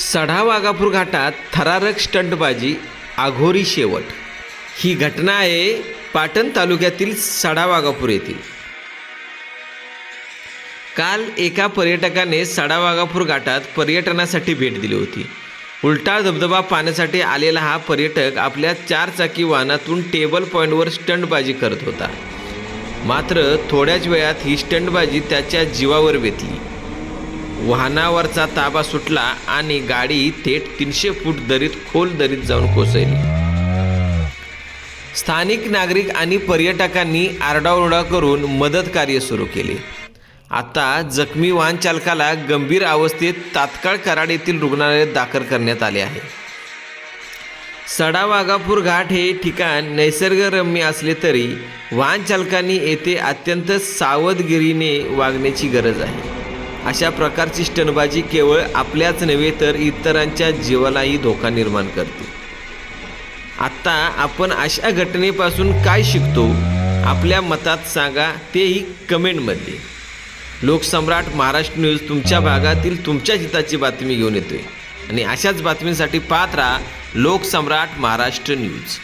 सढा वाघापूर घाटात थरारक स्टंटबाजी आघोरी शेवट. ही घटना आहे पाटण तालुक्यातील सडा वाघापूर येथील. काल एका पर्यटकाने सडा वाघापूर घाटात पर्यटनासाठी भेट दिली होती. उलटा धबधबा पाहण्यासाठी आलेला हा पर्यटक आपल्या चारचाकी वाहनातून टेबल पॉईंटवर स्टंटबाजी करत होता. मात्र थोड्याच वेळात ही स्टंटबाजी त्याच्या जीवावर बेतली वाहनावरचा ताबा सुटला आणि गाडी थेट तीनशे फूट दरीत खोल दरीत जाऊन कोसळली. स्थानिक नागरिक आणि पर्यटकांनी आरडाओरडा करून मदत कार्य सुरू केले. आता जखमी वाहन चालकाला गंभीर अवस्थेत तात्काळ कराड येथील रुग्णालयात दाखल करण्यात आले आहे. सडा वाघापूर घाट हे ठिकाण नैसर्गरम्य असले तरी वाहन चालकांनी येथे अत्यंत सावधगिरीने वागण्याची गरज आहे. अशा प्रकारची स्टनबाजी केवळ आपल्याच नव्हे तर इतरांच्या जीवालाही धोका निर्माण करते. आत्ता आपण अशा घटनेपासून काय शिकतो? आपल्या मतात सांगा तेही कमेंटमध्ये. लोकसम्राट महाराष्ट्र न्यूज तुमच्या भागातील तुमच्या हिताची बातमी घेऊन येतोय. आणि अशाच बातमींसाठी पाहत राहा लोकसम्राट महाराष्ट्र न्यूज.